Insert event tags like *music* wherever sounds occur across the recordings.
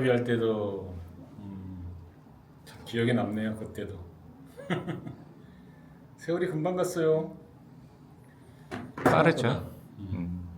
네. 대표님이 인터뷰 할 때도 음, 참 기억에 남네요 그때도 *laughs* 세월이 금방 갔어요 빠르죠. 음. 음.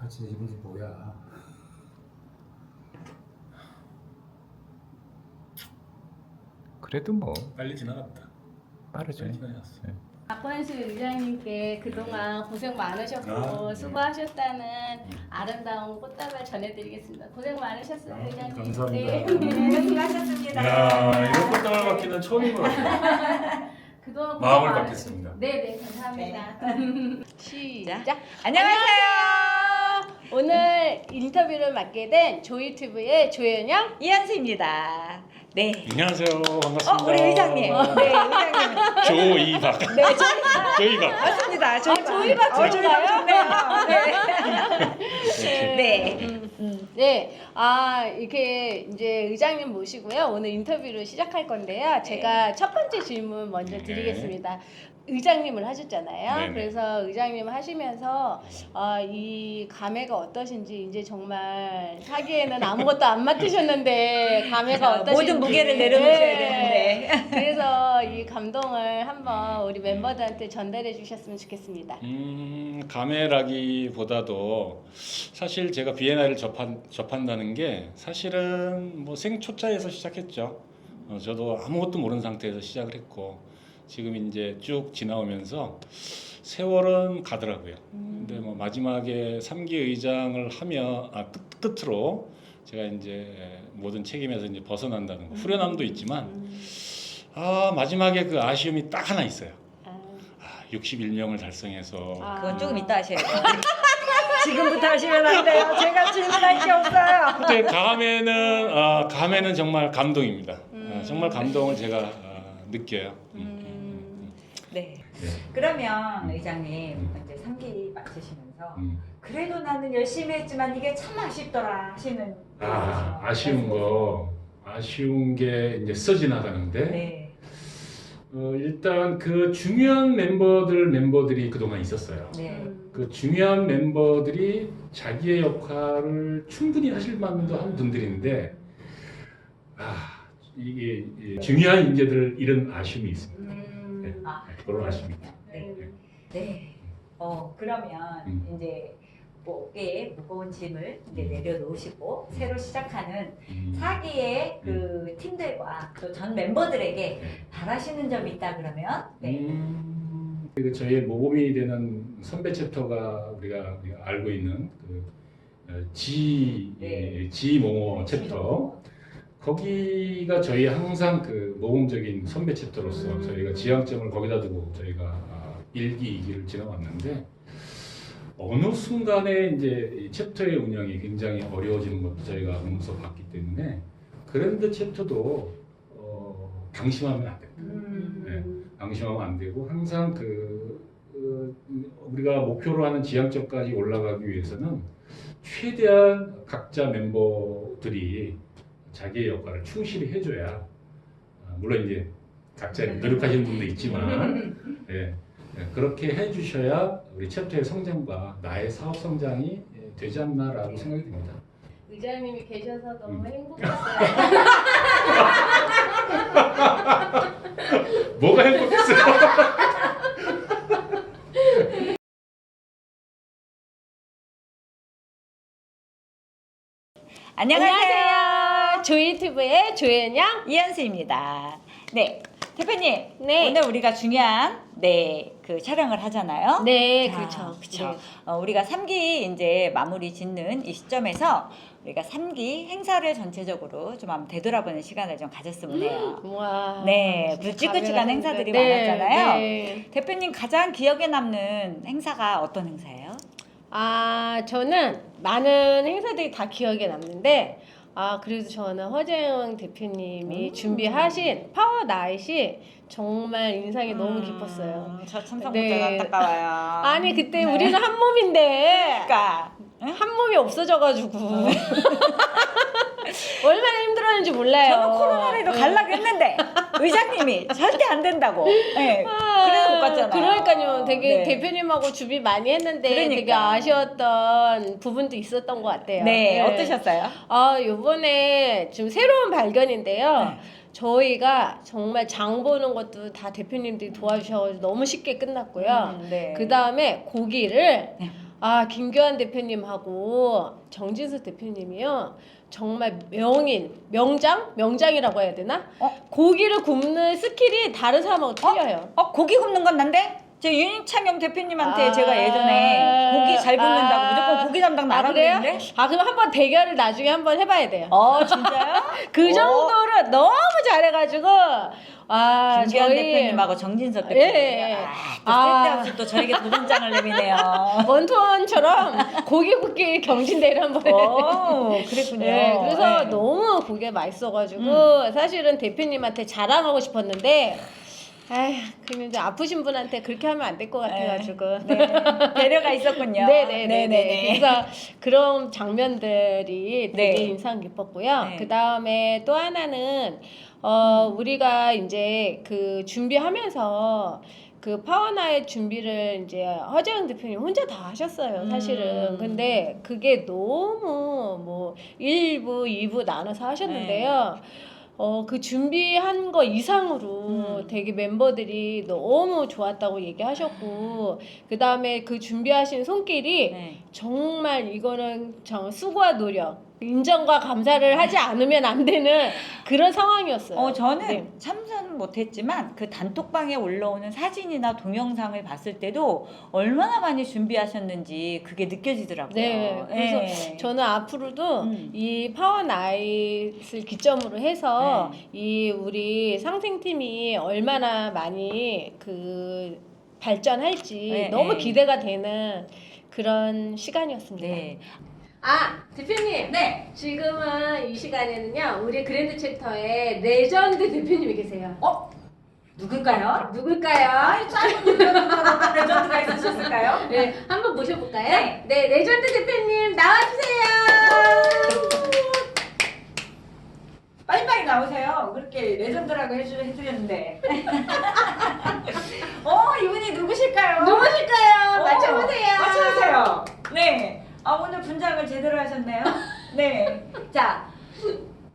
아 진짜 이분이 뭐야? 그래도 뭐 빨리 지나갔다 빠르죠. 빨리 지나갔어 박관수 의장님께 그동안 고생 많으셨고 아, 네. 수고하셨다는 아름다운 꽃다발 전해드리겠습니다. 고생 많으셨어요, 아, 의장님. 감사합니다. 네, 네, 수고하셨습니다. 이야 이런 꽃다발 받기는 처음인 것 같아요 *laughs* 그동안 마음을 고생 받겠습니다 네네 감사합니다. *laughs* 시작. 안녕하세요. 오늘 인터뷰를 맡게 된 조이튜브의 조연영. 이현수입니다. 네. 안녕하세요 반갑습니다 어, 우리 의장님. 네, 의장님. 조이박 네, 저희 조이박 맞습니다. 저희 저희가 어, 좋은가요? 저희가 좋네요. 네. 네. 음. 네, 아 이렇게 이제 의장님 모시고요. 오늘 인터뷰를 시작할 건데요. 제가 첫 번째 질문 먼저 네. 드리겠습니다. 의장님을 하셨잖아요. 네네. 그래서 의장님 하시면서 아, 이 감회가 어떠신지 이제 정말 사기에는 아무것도 안 맡으셨는데 *laughs* 감회가 어떠신지 모든 무게를 내려놓으셔야 네. 되는데. 그래서 이 감동을 한번 우리 멤버들한테 전달해 주셨으면 좋겠습니다. 음, 감회라기보다도 사실 제가 비엔나를 접한, 접한다는 게 사실은 뭐 생초짜에서 시작했죠. 어, 저도 아무것도 모르는 상태에서 시작을 했고 지금 이제 쭉 지나오면서 세월은 가더라고요. 근데 뭐 마지막에 3기 의장을 하며 아, 끝, 끝으로 제가 이제 모든 책임에서 이제 벗어난다는 거 후련함도 있지만 아 마지막에 그 아쉬움이 딱 하나 있어요. 아, 아, 61명을 달성해서 아. 그건 조금 이따 하셔야 돼요. *laughs* 지금부터 하시면 안 돼요. 제가 질문할 게 없어요. 그때 감에는 아, 감에는 정말 감동입니다. 아, 음. 정말 감동을 제가 아, 느껴요. 음. 음. 네. 네. 그러면 의장님 음. 이제 3기 마치시면서 음. 그래도 나는 열심히 했지만 이게 참 아쉽더라 하시는 아거 아쉬운? 거 아쉬운 게 이제 써 지나가는데 네. 어, 일단 그 중요한 멤버들 멤버들이 그동안 있었어요. 네. 음. 그 중요한 멤버들이 자기의 역할을 충분히 하실 만도 한 분들인데 아 이게 이 중요한 인재들 이런 아쉬움이 있습니다. 음. 아쉬움이. 네. 네. 어 그러면 음. 이제 목에 무거운 짐을 이제 음. 내려놓으시고 새로 시작하는 음. 사기의 그 팀들과 또 전 멤버들에게 네. 바라시는 점이 있다 그러면 네. 음, 그 저희의 모범이 되는 선배 챕터가 우리가, 알고 있는 그 어, G 네. 모모 챕터 거기가 저희 항상 그 모범적인 선배 챕터로서 음. 저희가 지향점을 거기다 두고 저희가 아, 1기, 2기를 지나왔는데 어느 순간에 이제 이 챕터의 운영이 굉장히 어려워지는 것도 저희가 보면서 봤기 때문에 그랜드 챕터도 어, 방심하면 안 됩니다. 음. 방심하면 안 되고 항상 그 어, 우리가 목표로 하는 지향점까지 올라가기 위해서는 최대한 각자 멤버들이 자기의 역할을 충실히 해줘야 아, 물론 이제 각자 노력하시는 분도 있지만 *laughs* 예, 예, 그렇게 해주셔야 우리 챕터의 성장과 나의 사업 성장이 예, 되지 않나라고 생각이 듭니다. 의장님이 계셔서 너무 음. 행복했어요. *laughs* 뭐가 행복했어요? 안녕하세요. 조이튜브의 조연영. 이현수입니다. 네. 대표님, 네. 오늘 우리가 중요한 네, 그 촬영을 하잖아요. 네, 자, 그렇죠. 그쵸. 네. 어, 우리가 3기 이제 마무리 짓는 이 시점에서 우리가 3기 행사를 전체적으로 좀 한번 되돌아보는 시간을 좀 가졌으면 해요. 와. 네, 굵직굵직한 감회가 행사들이 네, 많았잖아요. 네. 대표님 가장 기억에 남는 행사가 어떤 행사예요? 아, 저는 많은 행사들이 다 기억에 남는데, 아, 그래도 저는 허재영 대표님이 음. 준비하신 파워 나잇이 정말 인상이 너무 깊었어요. 음, 저 참석 네. 못해서 안타까워요. 아니, 그때 네. 우리는 한 몸인데, 그러니까 한 몸이 없어져가지고. 얼마나 힘들었는지 몰라요. 저는 코로나에도 갈라고 했는데 *laughs* 의장님이 절대 안 된다고. 네. 그래서 못 갔잖아요. 그러니까요. 되게 네. 대표님하고 준비 많이 했는데 되게 그러니까. 아쉬웠던 부분도 있었던 것 같아요. 네, 어떠셨어요? 아, 요번에 좀 새로운 발견인데요. 네. 저희가 정말 장 보는 것도 다 대표님들이 도와주셔서 너무 쉽게 끝났고요. 음, 네. 그 다음에 고기를 네. 아 김교환 대표님하고 정진수 대표님이요 정말 명인 명장 명장이라고 해야 되나 어? 고기를 굽는 스킬이 다른 사람하고 틀려요. 어 고기 굽는 건 난데? 제 윤창영 대표님한테 아. 제가 예전에 고기 잘 굽는다고 아. 무조건 고기 담당 아 그래요? 그랬는데? 아 그럼 한번 대결을 나중에 한번 해봐야 돼요. 어 진짜요? *laughs* 그 오. 정도로 너무 잘해가지고 아 김기현 저희 대표님하고 정진석 대표님. 예. 아, 또 아. 쓸데없이 또 저에게 도전장을 내미네요. *laughs* 원톤처럼 고기 굽기 경진대회를 한번. 오, 그랬군요. 네, 그래서 네. 너무 고기가 맛있어가지고 사실은 대표님한테 자랑하고 싶었는데 아휴 그냥 이제 아프신 분한테 그렇게 하면 안 될 것 같아가지고 네, 배려가 있었군요. 네네네. 그래서 그런 장면들이 되게 네. 인상 깊었고요. 네. 그 다음에 또 하나는 어 우리가 이제 그 준비하면서 그 파워나잇 준비를 이제 허재영 대표님 혼자 다 하셨어요, 사실은. 음. 근데 그게 너무 뭐 1부, 2부 나눠서 하셨는데요. 어, 그 준비한 거 이상으로 음. 되게 멤버들이 너무 좋았다고 얘기하셨고, 그 다음에 그 준비하신 손길이 네. 정말 이거는 정 수고와 노력, 인정과 감사를 하지 않으면 안 되는 그런 상황이었어요. 어, 저는 네. 참여는 못했지만 그 단톡방에 올라오는 사진이나 동영상을 봤을 때도 얼마나 많이 준비하셨는지 그게 느껴지더라고요. 네, 그래서 네. 저는 앞으로도 음. 이 파워나잇을 기점으로 해서 네. 이 우리 상생팀이 얼마나 많이 그 발전할지 네, 너무 네. 기대가 되는 그런 시간이었습니다. 네. 아 대표님, 네. 지금은 이 시간에는요 우리 그랜드 챕터의 레전드 대표님이 계세요. 어? 누굴까요? 누굴까요? 아이, 짧은 유명한 레전드가 있으셨을까요? 네, 한번 모셔볼까요? 네. 네, 레전드 대표님 나와주세요. 빨리빨리 나오세요. 그렇게 레전드라고 해주, 해주셨는데. *laughs* 어, 이분이 누구실까요? 누구실까요? 어. 맞춰보세요. 네. 아, 오늘 분장을 제대로 하셨네요. 네. 자,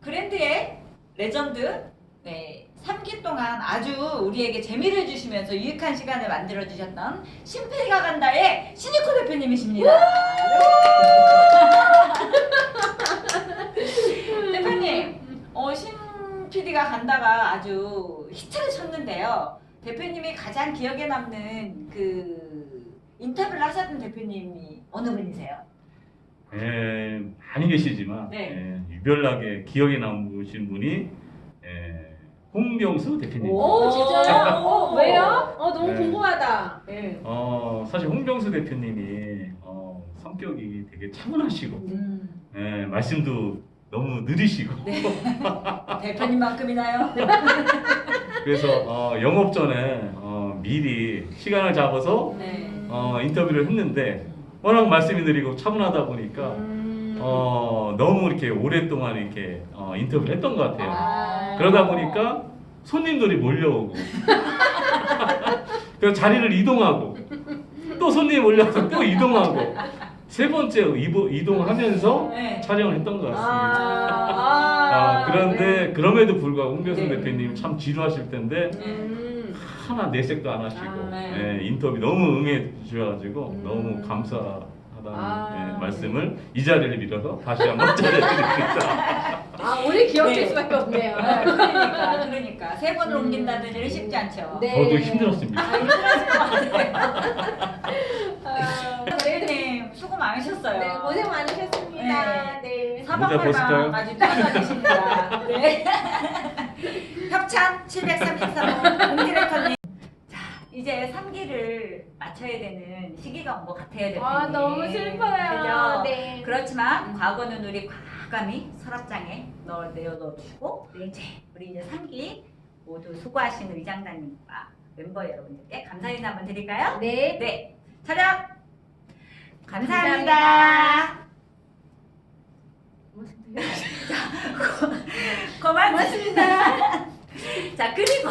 그랜드의 레전드. 네. 3기 동안 아주 우리에게 재미를 주시면서 유익한 시간을 만들어 주셨던 신PD가 간다의 신이코 대표님이십니다. 대표님, 어, 신 PD가 간다가 아주 히트를 쳤는데요. 대표님이 가장 기억에 남는 그 인터뷰를 하셨던 대표님이 어느 분이세요? 예, 많이 계시지만 네. 예, 유별나게 기억에 남으신 분이 예, 홍명수 대표님. 오, 진짜요? 어, *laughs* 왜요? 어, 너무 네. 궁금하다. 네. 어, 사실 홍명수 대표님이 어, 성격이 되게 차분하시고 음, 예, 말씀도 너무 느리시고 *laughs* 대표님만큼이나요? *laughs* 그래서 어, 영업 전에 어, 미리 시간을 잡아서 네. 어, 인터뷰를 했는데 워낙 말씀이 느리고 차분하다 보니까 음. 어, 너무 이렇게 오랫동안 이렇게 어, 인터뷰를 했던 것 같아요. 아. 그러다 보니까 손님들이 몰려오고 그래서 자리를 이동하고 또 손님이 몰려와서 또 이동하고 세 번째 이동하면서 네. 촬영을 했던 것 같습니다. 아, 아, 그런데 그럼에도 불구하고 홍 교수 네. 대표님 참 지루하실 텐데 음. 하나 내색도 안 하시고 아, 네. 예, 인터뷰 너무 응해 주셔가지고 음. 너무 감사하다는 아, 예, 말씀을 이 자리를 빌어서 다시 한번 *laughs* 전해드립니다. *laughs* 아, 오래 기억할 네. 수밖에 없네요. 아, 그러니까, 그러니까 세 번을 음. 옮긴다는 일이 쉽지 않죠. 네. 저도 힘들었습니다. 아, 힘들었을 것 같아요. 아, 네, 네. 수고 많으셨어요. 네, 고생 많으셨습니다. 네. 사방팔방 아주 뛰어나계십니다. 네. *laughs* 협찬 733호 공디렉터님. 이제 3기를 맞춰야 되는 시기가 온 것 같아야 될 텐데. 아 너무 슬퍼요. 그죠? 네. 그렇지만 과거는 우리 과감히 서랍장에 넣어 내어놓고 네. 이제 우리 이제 3기 모두 수고하신 의장단님과 멤버 여러분들께 감사 인사 한번 드릴까요? 네. 네. 촬영 감사합니다. 감사합니다. *laughs* 고맙습니다. *laughs* 자 그리고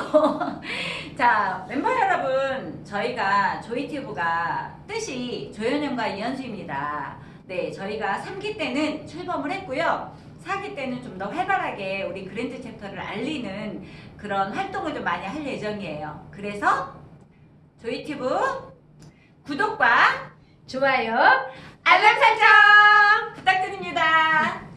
자 멤버 여러분 저희가 조이튜브가 뜻이 조현영과 이현수입니다. 네 저희가 3기 때는 출범을 했고요. 4기 때는 좀 더 활발하게 우리 그랜드 챕터를 알리는 그런 활동을 좀 많이 할 예정이에요. 그래서 조이튜브 구독과 좋아요. 알람 설정 부탁드립니다.